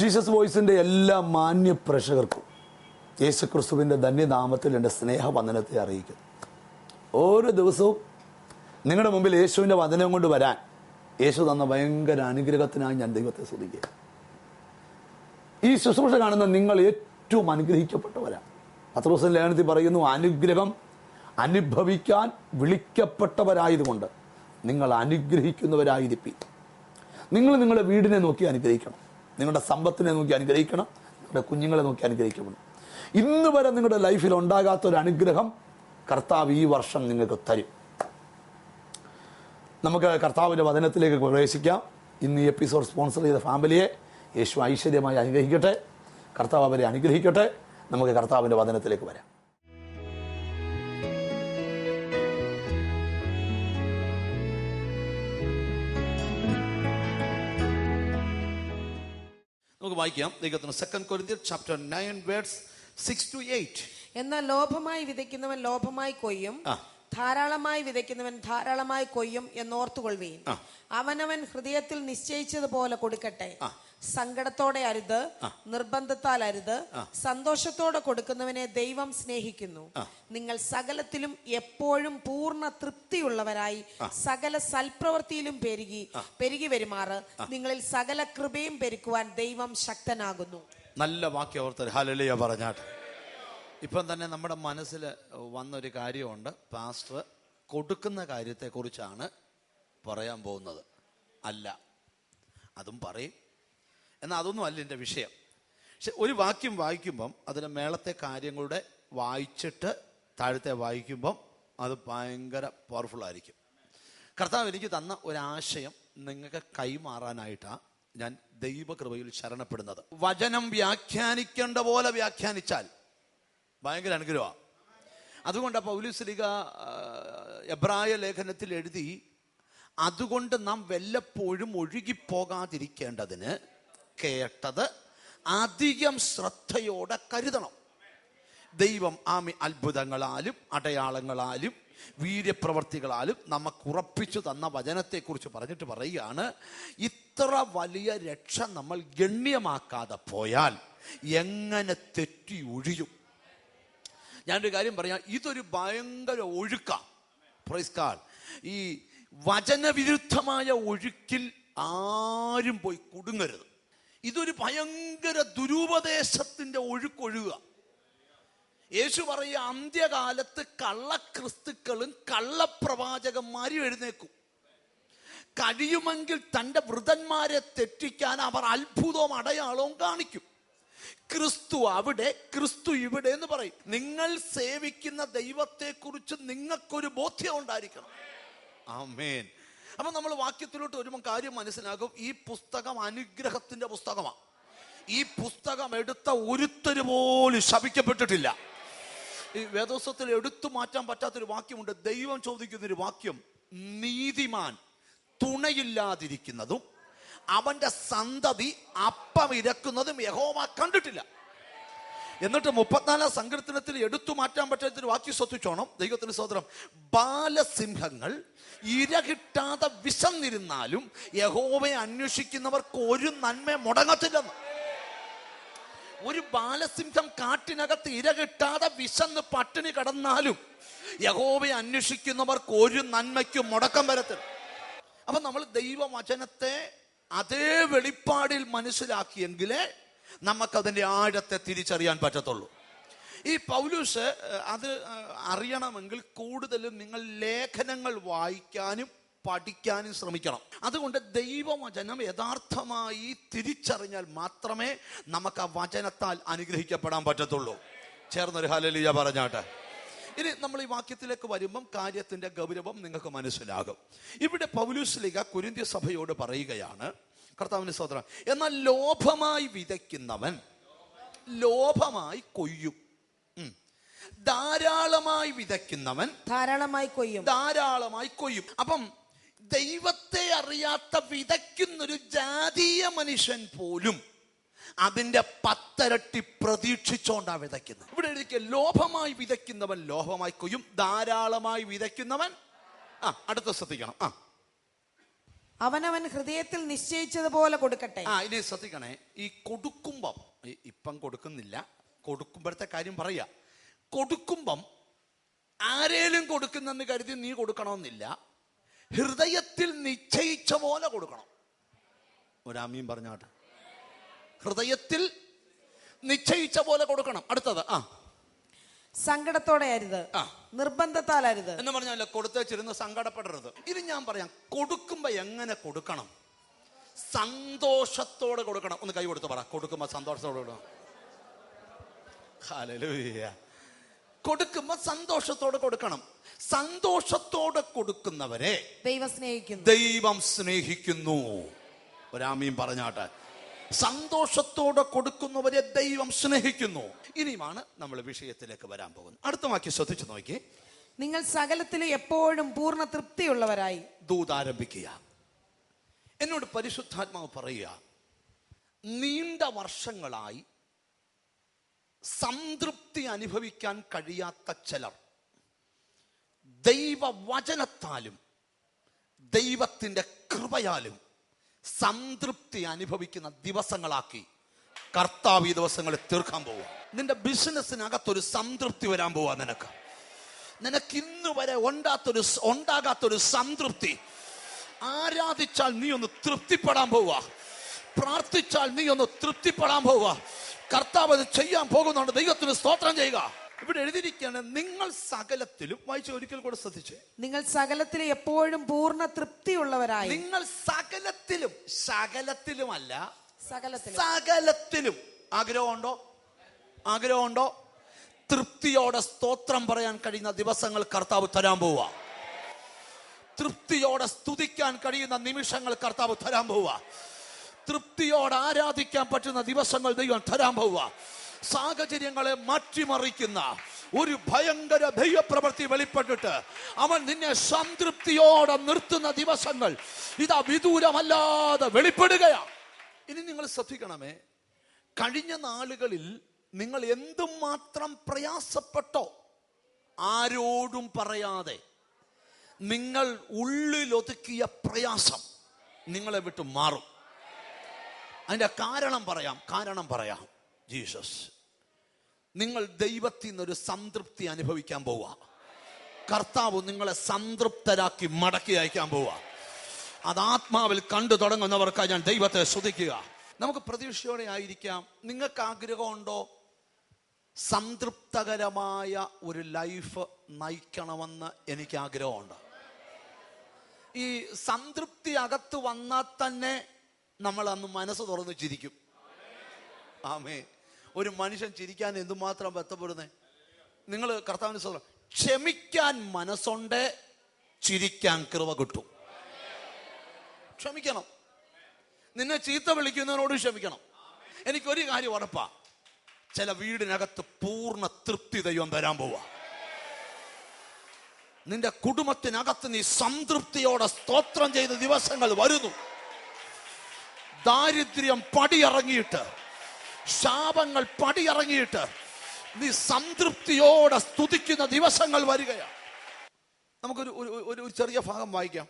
Jesus വോയിസിന്റെ എല്ലാ മാന്യ പ്രേക്ഷകർക്കും യേശുക്രിസ്തുവിന്റെ ധന്യനാമത്തിൽ എന്റെ സ്നേഹവന്ദനത്തെ അറിയിക്കുന്നു. ഓരോ ദിവസവും നിങ്ങളുടെ മുമ്പിൽ യേശുവിന്റെ വചനം കൊണ്ട് വരാൻ യേശു തന്ന ഭയങ്കര അനുഗ്രഹത്തിനായി ഞാൻ ദൈവത്തെ സ്തുതിക്കുക ഈ ശുശ്രൂഷ കാണുന്ന നിങ്ങൾ ഏറ്റവും അനുഗ്രഹിക്കപ്പെട്ടവരാണ്. പത്രോസൻ ലേഖനത്തിൽ പറയുന്നു അനുഗ്രഹം അനുഭവിക്കാൻ വിളിക്കപ്പെട്ടവരായതുകൊണ്ട് നിങ്ങൾ അനുഗ്രഹിക്കുന്നവരായിരിക്കും. നിങ്ങൾ നിങ്ങളുടെ വീടിനെ നോക്കി അനുഗ്രഹിക്കണം. നിങ്ങളുടെ സമ്പത്തിനെ നോക്കി അനുഗ്രഹിക്കണം നിങ്ങളുടെ കുഞ്ഞുങ്ങളെ നോക്കി അനുഗ്രഹിക്കണം ഇന്ന് വരെ നിങ്ങളുടെ ലൈഫിൽ ഉണ്ടാകാത്ത ഒരു അനുഗ്രഹം കർത്താവ് ഈ വർഷം നിങ്ങൾക്ക് തരും. നമുക്ക് കർത്താവിന്റെ വചനത്തിലേക്ക് പ്രവേശിക്കാം. ഇന്ന് ഈ എപ്പിസോഡ് സ്പോൺസർ ചെയ്ത ഫാമിലിയെ യേശു ഐശ്വര്യമായി അനുഗ്രഹിക്കട്ടെ. കർത്താവ് അവരെ അനുഗ്രഹിക്കട്ടെ. നമുക്ക് കർത്താവിന്റെ വചനത്തിലേക്ക് വരാം. നമുക്ക് വായിക്കാം. ദൈവത്തിന് second കൊരിന്ത്യർ chapter nine words six to eight എന്നാൽ ലോഭമായി വിതയ്ക്കുന്നവൻ ലോഭമായി കൊയ്യും. ധാരാളമായി വിതയ്ക്കുന്നവൻ ധാരാളമായി കൊയ്യും എന്നോർത്തുകൊള്ളുകയും. അവനവൻ ഹൃദയത്തിൽ നിശ്ചയിച്ചതുപോലെ കൊടുക്കട്ടെ. സങ്കടത്തോടെ അരുത് നിർബന്ധത്താൽ അരുത് സന്തോഷത്തോടെ കൊടുക്കുന്നവനെ ദൈവം സ്നേഹിക്കുന്നു. നിങ്ങൾ സകലത്തിലും എപ്പോഴും പൂർണ തൃപ്തിയുള്ളവരായി സകല സൽപ്രവൃത്തിയിലും പെരുകി പെരുകി വരുമാറ്. നിങ്ങളിൽ സകല കൃപയും പെരുക്കുവാൻ ദൈവം ശക്തനാകുന്നു. നല്ല വാക്യം ഓർത്തർ ഹലലിയ പറഞ്ഞാട്ട്. ഇപ്പം തന്നെ നമ്മുടെ മനസ്സിൽ വന്നൊരു കാര്യമുണ്ട്. പാസ്റ്റർ കൊടുക്കുന്ന കാര്യത്തെക്കുറിച്ചാണ് പറയാൻ പോകുന്നത്. അല്ല അതും പറയും. എന്നാൽ അതൊന്നും അല്ല എന്റെ വിഷയം. പക്ഷെ ഒരു വാക്യം വായിക്കുമ്പം അതിലെ മേളത്തെ കാര്യങ്ങളുടെ വായിച്ചിട്ട് താഴത്തെ വായിക്കുമ്പം അത് ഭയങ്കര പവർഫുൾ ആയിരിക്കും. കർത്താവ് എനിക്ക് തന്ന ഒരാശയം നിങ്ങൾക്ക് കൈമാറാനായിട്ടാണ് ഞാൻ ദൈവകൃപയിൽ ശരണപ്പെടുന്നത്. വചനം വ്യാഖ്യാനിക്കേണ്ട പോലെ വ്യാഖ്യാനിച്ചാൽ ഭയങ്കര അനുഗ്രഹമാണ് അതുകൊണ്ട് പൗലുസ്ലിക എബ്രായ ലേഖനത്തിൽ എഴുതി അതുകൊണ്ട് നാം വല്ലപ്പോഴും ഒഴുകിപ്പോകാതിരിക്കേണ്ടതിന് കേട്ടത് അധികം ശ്രദ്ധയോടെ കരുതണം. ദൈവം ആമി അത്ഭുതങ്ങളാലും അടയാളങ്ങളാലും വീര്യപ്രവർത്തികളാലും നമുക്ക് ഉറപ്പിച്ചു തന്ന വചനത്തെക്കുറിച്ച് പറഞ്ഞിട്ട് പറയുകയാണ് ഇത്ര വലിയ രക്ഷ നമ്മൾ ഗണ്യമാക്കാതെ പോയാൽ എങ്ങനെ തെറ്റി ഒഴിയും ഞാനൊരു കാര്യം പറയാം ഇതൊരു ഭയങ്കര ഒഴുക്ക. പ്രൈസ്കാൾ ഈ വചനവിരുദ്ധമായ ഒഴുക്കിൽ ആരും പോയി കുടുങ്ങരുത്. ഇതൊരു ഭയങ്കര ദുരുപദേശത്തിന്റെ ഒഴുക്കൊഴുക. യേശു പറയുക അന്ത്യകാലത്ത് കള്ളക്രിസ്തുക്കളും കള്ളപ്രവാചകന്മാരും എഴുന്നേക്കും കഴിയുമെങ്കിൽ തന്റെ വൃതന്മാരെ തെറ്റിക്കാൻ അവർ അത്ഭുതവും അടയാളവും കാണിക്കും. ക്രിസ്തു അവിടെ ക്രിസ്തു ഇവിടെ എന്ന് പറയും. നിങ്ങൾ സേവിക്കുന്ന ദൈവത്തെക്കുറിച്ച് നിങ്ങൾക്കൊരു ബോധ്യം ഉണ്ടായിരിക്കണം. ആമേൻ. അപ്പൊ നമ്മൾ വാക്യത്തിലോട്ട് വരുമ്പോൾ കാര്യം മനസ്സിലാകും. ഈ പുസ്തകം അനുഗ്രഹത്തിന്റെ പുസ്തകമാണ് ഈ പുസ്തകം എടുത്ത ഒരുത്തര് പോലും ശപിക്കപ്പെട്ടിട്ടില്ല. ഈ വേദോത്സവത്തിൽ എടുത്തു മാറ്റാൻ പറ്റാത്തൊരു വാക്യമുണ്ട്. ദൈവം ചോദിക്കുന്നൊരു വാക്യം നീതിമാൻ തുണയില്ലാതിരിക്കുന്നതും അവന്റെ സന്തതി അപ്പം ഇരക്കുന്നതും യഹോവ കണ്ടിട്ടില്ല. എന്നിട്ട് മുപ്പത്തിനാലാം സങ്കീർത്തനത്തിൽ എടുത്തു മാറ്റാൻ പറ്റാത്തൊരു വാക്യം ശ്രദ്ധിച്ചോണം ദൈവത്തിന് സ്വതന്ത്രം ബാലസിംഹങ്ങൾ ഇര കിട്ടാതെ വിശന്നിരുന്നാലും യഹോവയെ അന്വേഷിക്കുന്നവർക്ക് ഒരു നന്മ മുടങ്ങത്തില്ലെന്ന്. ഒരു ബാലസിംഹം കാട്ടിനകത്ത് ഇര കിട്ടാതെ വിശന്ന് പട്ടിണി കടന്നാലും യഹോവയെ അന്വേഷിക്കുന്നവർക്ക് ഒരു നന്മയ്ക്കും മുടക്കം വരത്തില്ല. അപ്പൊ നമ്മൾ ദൈവവചനത്തെ അതേ വെളിപ്പാടിൽ മനസ്സിലാക്കിയെങ്കിലേ നമുക്കതിന്റെ ആഴത്തെ തിരിച്ചറിയാൻ പറ്റത്തുള്ളൂ. ഈ പൗലൂസ് അത് അറിയണമെങ്കിൽ കൂടുതലും നിങ്ങൾ ലേഖനങ്ങൾ വായിക്കാനും പഠിക്കാനും ശ്രമിക്കണം. അതുകൊണ്ട് ദൈവവചനം യഥാർത്ഥമായി തിരിച്ചറിഞ്ഞാൽ മാത്രമേ നമുക്ക് ആ വചനത്താൽ അനുഗ്രഹിക്കപ്പെടാൻ പറ്റത്തുള്ളൂ. ചേർന്നൊരു ഹലലിയ പറഞ്ഞാട്ടെ. ഇനി നമ്മൾ ഈ വാക്യത്തിലേക്ക് വരുമ്പം കാര്യത്തിന്റെ ഗൗരവം നിങ്ങൾക്ക് മനസ്സിലാകും. ഇവിടെ പൗലൂസ്ലിക കുരിന്തി സഭയോട് പറയുകയാണ് കർത്താവിന്റെ സോദരൻ എന്നാൽ ലോഭമായി വിതയ്ക്കുന്നവൻ ലോഭമായി കൊയ്യും. ധാരാളമായി വിതയ്ക്കുന്നവൻ ധാരാളമായി കൊയ്യും. ധാരാളമായി കൊയ്യും. അപ്പം ദൈവത്തെ അറിയാത്ത വിതയ്ക്കുന്നൊരു ജാതീയ മനുഷ്യൻ പോലും അതിന്റെ പത്തരട്ടി പ്രതീക്ഷിച്ചോണ്ടാ വിതയ്ക്കുന്നത്. ഇവിടെ എഴുതിക്കുക ലോഭമായി വിതയ്ക്കുന്നവൻ ലോഭമായി കൊയ്യും ധാരാളമായി വിതയ്ക്കുന്നവൻ ആ അടുത്ത ശ്രദ്ധിക്കണം ആ. അവനവൻ ഹൃദയത്തിൽ നിശ്ചയിച്ചതുപോലെ കൊടുക്കട്ടെ. ആ ഇനി ശ്രദ്ധിക്കണേ. ഈ കൊടുക്കുമ്പം ഇപ്പം കൊടുക്കുന്നില്ല. കൊടുക്കുമ്പോഴത്തെ കാര്യം പറയാ. കൊടുക്കുമ്പം ആരേലും കൊടുക്കുന്നെന്ന് കരുതി നീ കൊടുക്കണമെന്നില്ല. ഹൃദയത്തിൽ നിശ്ചയിച്ച പോലെ കൊടുക്കണം. ഒരാമീൻ പറഞ്ഞാട്ട്. ഹൃദയത്തിൽ നിശ്ചയിച്ച പോലെ കൊടുക്കണം. അടുത്തത് ആ. സങ്കടത്തോടെ അരുത് നിർബന്ധത്താൽ അരുത് എന്ന് പറഞ്ഞാൽ കൊടുത്തേച്ചിരുന്ന് സങ്കടപ്പെടരുത്. ഇത് ഞാൻ പറയാം കൊടുക്കുമ്പോ എങ്ങനെ കൊടുക്കണം? സന്തോഷത്തോടെ കൊടുക്കണം. ഒന്ന് കൈ കൊടുത്ത് പറ. കൊടുക്കുമ്പോ സന്തോഷത്തോടെ കൊടുക്കണം. കൊടുക്കുമ്പോ സന്തോഷത്തോടെ കൊടുക്കണം. സന്തോഷത്തോടെ കൊടുക്കുന്നവരെ ദൈവം സ്നേഹിക്കുന്നു. ദൈവം സ്നേഹിക്കുന്നു. ഒരാമീൻ പറഞ്ഞാട്ടെ സന്തോഷത്തോടെ കൊടുക്കുന്നവരെ ദൈവം സ്നേഹിക്കുന്നു. ഇനിയുമാണ് നമ്മൾ വിഷയത്തിലേക്ക് വരാൻ പോകുന്നത്. അടുത്ത വാക്യം ശ്രദ്ധിച്ചു നോക്കി. നിങ്ങൾ സകലത്തിലും എപ്പോഴും പൂർണ തൃപ്തിയുള്ളവരായി. ദൂതാരംഭിക്കുക എന്നോട് പരിശുദ്ധാത്മാവ് പറയുക നീണ്ട വർഷങ്ങളായി സംതൃപ്തി അനുഭവിക്കാൻ കഴിയാത്ത ചിലർ ദൈവവചനത്താലും ദൈവത്തിന്റെ കൃപയാലും സംതൃപ്തി അനുഭവിക്കുന്ന ദിവസങ്ങളാക്കി. കർത്താവ് ഈ ദിവസങ്ങളിൽ തീർക്കാൻ പോവുക നിന്റെ ബിസിനസ്സിനകത്തൊരു സംതൃപ്തി വരാൻ പോവാ നിനക്ക്. നിനക്ക് ഇന്ന് വരെ ഉണ്ടാത്തൊരു ഉണ്ടാകാത്തൊരു സംതൃപ്തി. ആരാധിച്ചാൽ നീ ഒന്ന് തൃപ്തിപ്പെടാൻ പോവുക പ്രാർത്ഥിച്ചാൽ നീ ഒന്ന് തൃപ്തിപ്പെടാൻ പോവുക കർത്താവ് അത് ചെയ്യാൻ പോകുന്നുണ്ട്. ദൈവത്തിന് സ്തോത്രം ചെയ്യുക. ഇവിടെ എഴുതിയിരിക്കുകയാണ് നിങ്ങൾ സകലത്തിലും വായിച്ച ഒരിക്കൽ കൂടെ ശ്രദ്ധിച്ചേ. നിങ്ങൾ സകലത്തിൽ എപ്പോഴും പൂർണ തൃപ്തിയുള്ളവരായി. നിങ്ങൾ സകലത്തിലും സകലത്തിലുമല്ല സകലത്തിലും. സകലത്തിലും ആഗ്രഹമുണ്ടോ? ആഗ്രഹമുണ്ടോ? തൃപ്തിയോടെ സ്തോത്രം പറയാൻ കഴിയുന്ന ദിവസങ്ങൾ കർത്താവ് തരാൻ പോവുക. തൃപ്തിയോടെ സ്തുതിക്കാൻ കഴിയുന്ന നിമിഷങ്ങൾ കർത്താവ് തരാൻ പോവുക. തൃപ്തിയോടെ ആരാധിക്കാൻ പറ്റുന്ന ദിവസങ്ങൾ ദൈവം തരാൻ പോവുക. സാഹചര്യങ്ങളെ മാറ്റിമറിക്കുന്ന ഒരു ഭയങ്കര ദൈവപ്രവൃത്തി വെളിപ്പെട്ടിട്ട് അവൻ നിന്നെ സംതൃപ്തിയോടെ നിർത്തുന്ന ദിവസങ്ങൾ ഇതാ വിദൂരമല്ലാതെ വെളിപ്പെടുകയാണ് ഇനി നിങ്ങൾ ശ്രദ്ധിക്കണമേ കഴിഞ്ഞ നാളുകളിൽ നിങ്ങൾ എന്തും മാത്രം പ്രയാസപ്പെട്ടോ ആരോടും പറയാതെ നിങ്ങൾ ഉള്ളിലൊതുക്കിയ പ്രയാസം നിങ്ങളെ വിട്ട് മാറും. അതിന്റെ കാരണം പറയാം കാരണം പറയാം. ജീസസ്. നിങ്ങൾ ദൈവത്തിൽ നിന്നൊരു സംതൃപ്തി അനുഭവിക്കാൻ പോവുക കർത്താവ് നിങ്ങളെ സംതൃപ്തരാക്കി മടക്കി അയക്കാൻ പോവുക അത് ആത്മാവിൽ കണ്ടു തുടങ്ങുന്നവർക്കായി ഞാൻ ദൈവത്തെ ശ്രദ്ധിക്കുക നമുക്ക് പ്രതീക്ഷയോടെ ആയിരിക്കാം. നിങ്ങൾക്ക് ആഗ്രഹമുണ്ടോ? സംതൃപ്തകരമായ ഒരു ലൈഫ് നയിക്കണമെന്ന് എനിക്ക് ആഗ്രഹമുണ്ട്. ഈ സംതൃപ്തി അകത്ത് വന്നാൽ തന്നെ നമ്മൾ അന്ന് മനസ്സ് തുറന്നു ചിരിക്കും. ആമേ ഒരു മനുഷ്യൻ ചിരിക്കാൻ എന്തുമാത്രം ബന്ധപ്പെടുന്നേ നിങ്ങൾ കർത്താവിന് സ്വന്തം ക്ഷമിക്കാൻ മനസ്സുണ്ട് ചിരിക്കാൻ കൃപ കിട്ടും. ക്ഷമിക്കണം. നിന്നെ ചീത്ത വിളിക്കുന്നതിനോട് ക്ഷമിക്കണം. എനിക്കൊരു കാര്യം ഉറപ്പാ. ചില വീടിനകത്ത് പൂർണ തൃപ്തി ദൈവം വരാൻ പോവാ. നിന്റെ കുടുംബത്തിനകത്ത് നീ സംതൃപ്തിയോടെ സ്തോത്രം ചെയ്ത ദിവസങ്ങൾ വരുന്നു. ദാരിദ്ര്യം പടിയിറങ്ങിയിട്ട് ശാപങ്ങൾ പടിയിറങ്ങിയിട്ട് നീ സംതൃപ്തിയോടെ സ്തുതിക്കുന്ന ദിവസങ്ങൾ വരികയാണ്. നമുക്കൊരു ഒരു ഒരു ചെറിയ ഭാഗം വായിക്കാം.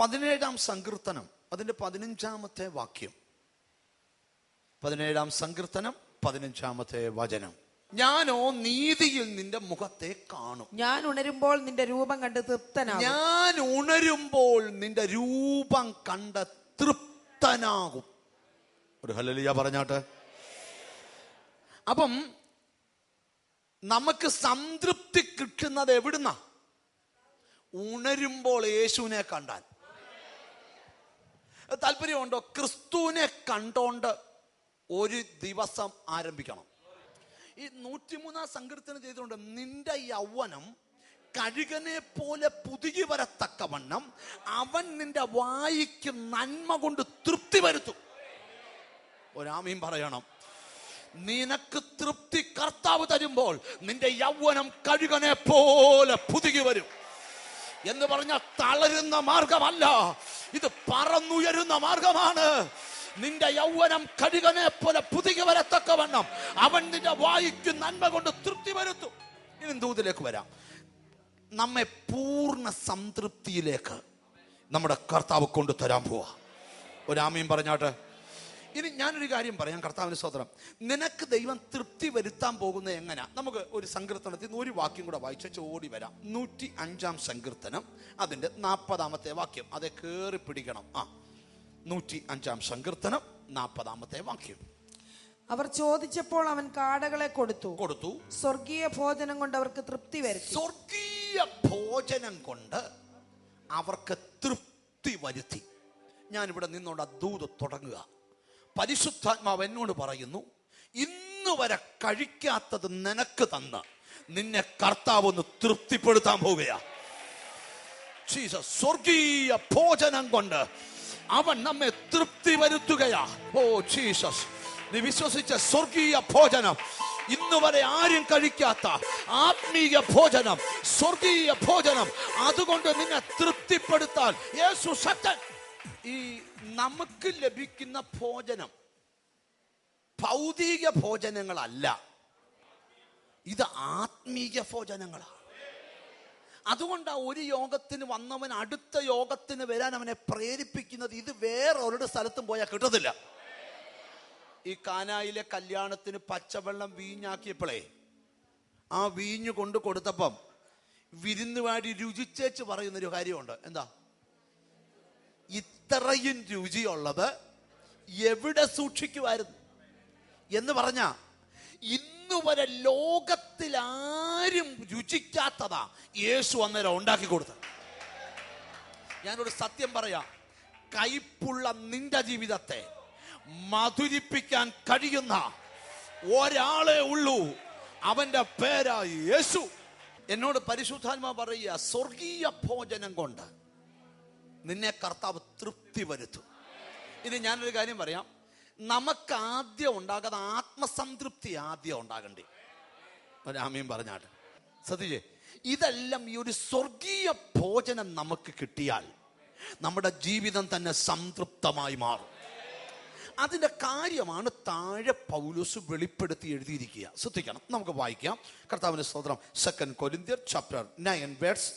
പതിനേഴാം സങ്കീർത്തനം അതിന്റെ പതിനഞ്ചാമത്തെ വാക്യം. പതിനേഴാം സങ്കീർത്തനം പതിനഞ്ചാമത്തെ വചനം. ഞാനോ നീതിയിൽ നിന്റെ മുഖത്തെ കാണും. ഞാൻ ഉണരുമ്പോൾ നിന്റെ രൂപം കണ്ട് തൃപ്തനാകും. ഞാൻ ഉണരുമ്പോൾ നിന്റെ രൂപം കണ്ട് തൃപ്തനാകും. ഒരു ഹലലിയ പറഞ്ഞാട്ട്. അപ്പം നമുക്ക് സംതൃപ്തി കിട്ടുന്നത് എവിടുന്ന? ഉണരുമ്പോൾ യേശുവിനെ കണ്ടാൽ. താല്പര്യമുണ്ടോ? ക്രിസ്തുവിനെ കണ്ടോണ്ട് ഒരു ദിവസം ആരംഭിക്കണം. ഈ നൂറ്റിമൂന്നാം സങ്കീർത്തനം ചെയ്തുകൊണ്ട് നിന്റെ യൗവനം കഴുകനെ പോലെ പുതുകി വരത്തക്കവണ്ണം അവൻ നിന്റെ വായിക്ക് നന്മ കൊണ്ട് തൃപ്തി വരുത്തും. ഒരാമീൻ പറയണം. നിനക്ക് തൃപ്തി കർത്താവ് തരുമ്പോൾ നിന്റെ യൗവനം കഴുകനെ പോലെ പുതുകി വരും. എന്ന് പറഞ്ഞ തളരുന്ന മാർഗമല്ല. ഇത് പറന്നുയരുന്ന മാർഗമാണ്. നിന്റെ യൗവനം കഴുകനെ പോലെ പുതുകി വരത്തക്കവണ്ണം അവൻ നിന്റെ വായിക്ക് നന്മ കൊണ്ട് തൃപ്തി വരുത്തും. ഇനി ദൂതിലേക്ക് വരാം. നമ്മെ പൂർണ സംതൃപ്തിയിലേക്ക് നമ്മുടെ കർത്താവ് കൊണ്ടു തരാൻ പോവാ ഒരാമയും പറഞ്ഞാട്ടെ. ഇനി ഞാനൊരു കാര്യം പറയാം കർത്താവിന് സ്വതന്ത്രം നിനക്ക് ദൈവം തൃപ്തി വരുത്താൻ പോകുന്നത് എങ്ങനെയാ നമുക്ക് ഒരു സങ്കീർത്തനത്തിൽ നിന്ന് ഒരു വാക്യം കൂടെ വായിച്ചു ചോടി വരാം. നൂറ്റി അഞ്ചാം സങ്കീർത്തനം അതിന്റെ നാൽപ്പതാമത്തെ വാക്യം. അതെ കയറി പിടിക്കണം. ആ നൂറ്റി അഞ്ചാം സങ്കീർത്തനം നാൽപ്പതാമത്തെ വാക്യം. അവർ ചോദിച്ചപ്പോൾ അവൻ കാടകളെ കൊടുത്തു. കൊടുത്തു. സ്വർഗീയ ഭോജനം കൊണ്ട് അവർക്ക് തൃപ്തി വരുത്തി. സ്വർഗീയ ഭോജനം കൊണ്ട് അവർക്ക് തൃപ്തി വരുത്തി. ഞാനിവിടെ നിന്നോണ്ട് ആ ദൂത് തുടങ്ങുക. പരിശുദ്ധാത്മാവ് എന്നോട് പറയുന്നു ഇന്ന് വരെ കഴിക്കാത്തത് നിനക്ക് തന്ന നിന്നെ കർത്താവ് ഒന്ന് തൃപ്തിപ്പെടുത്താൻ പോവുകയാ. ജീസസ് സ്വർഗീയ ഭോജനം കൊണ്ട് അവൻ നമ്മെ തൃപ്തി വരുത്തുകയാ ഓ ജീസസ് നീ വിശ്വസിച്ച സ്വർഗീയ ഭോജനം ഇന്ന് വരെ ആരും കഴിക്കാത്ത ആത്മീയ ഭോജനം സ്വർഗീയ ഭോജനം അതുകൊണ്ട് നിന്നെ തൃപ്തിപ്പെടുത്താൻ യേശു ശക്തൻ ഈ നമുക്ക് ലഭിക്കുന്ന ഭോജനം ഭൗതിക ഭോജനങ്ങളല്ല. ഇത് ആത്മീയ ഭോജനങ്ങളാണ്. അതുകൊണ്ടാണ് ഒരു യോഗത്തിന് വന്നവൻ അടുത്ത യോഗത്തിന് വരാൻ അവനെ പ്രേരിപ്പിക്കുന്നത് ഇത് വേറെ ഒരിട സ്ഥലത്തും പോയാൽ കിട്ടത്തില്ല. ഈ കാനായിലെ കല്യാണത്തിന് പച്ചവെള്ളം വീഞ്ഞാക്കിയപ്പോഴേ ആ വീഞ്ഞു കൊണ്ട് കൊടുത്തപ്പം വിരുന്നുവാടി രുചിച്ചേച്ച് പറയുന്നൊരു കാര്യമുണ്ട്. എന്താ? ഇത്രയും രുചിയുള്ളത് എവിടെ സൂക്ഷിക്കുമായിരുന്നു? എന്ന് പറഞ്ഞ ഇന്ന് വരെ ലോകത്തിൽ ആരും രുചിക്കാത്തതാ യേശു അന്നേരം ഉണ്ടാക്കി കൊടുത്തത്. ഞാനൊരു സത്യം പറയാം. കയ്പുള്ള നിന്റെ ജീവിതത്തെ മധുരിപ്പിക്കാൻ കഴിയുന്ന ഒരാളെ ഉള്ളൂ അവന്റെ പേരാ യേശു. എന്നോട് പരിശുദ്ധാത്മ പറയുക സ്വർഗീയ ഭോജനം കൊണ്ട് നിന്നെ കർത്താവ് തൃപ്തി വരുത്തും. ഇനി ഞാനൊരു കാര്യം പറയാം. നമുക്ക് ആദ്യം ഉണ്ടാകാതെ ആത്മസംതൃപ്തി ആദ്യം ഉണ്ടാകണ്ടേ. ഒരാമയും പറഞ്ഞാട്ട്. സത്യജേ ഇതെല്ലാം ഈ ഒരു സ്വർഗീയ ഭോജനം നമുക്ക് കിട്ടിയാൽ നമ്മുടെ ജീവിതം തന്നെ സംതൃപ്തമായി മാറും. അതിന്റെ കാര്യമാണ് താഴെ പൗലോസ് വെളിപ്പെടുത്തി എഴുതിയിരിക്കുക. ശ്രദ്ധിക്കണം നമുക്ക് വായിക്കാം. കർത്താവിന്റെ സ്തോത്രം second കൊരിന്തിയർ chapter nine words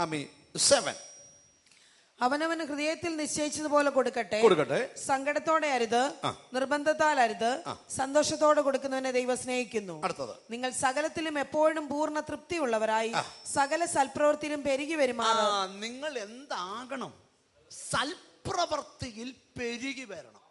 I mean seven അവനവന് ഹൃദയത്തിൽ നിശ്ചയിച്ചതുപോലെ കൊടുക്കട്ടെ. കൊടുക്കട്ടെ. സങ്കടത്തോടെ അരുത്. നിർബന്ധത്താൽ അരുത്. സന്തോഷത്തോടെ കൊടുക്കുന്നവനെ ദൈവം സ്നേഹിക്കുന്നു. അടുത്തത്. നിങ്ങൾ സകലത്തിലും എപ്പോഴും പൂർണ തൃപ്തിയുള്ളവരായി സകല സൽപ്രവൃത്തിയിലും പെരുകി ആ നിങ്ങൾ എന്താകണം? സൽപ്രവൃത്തിയിൽ പെരുകി വരണം.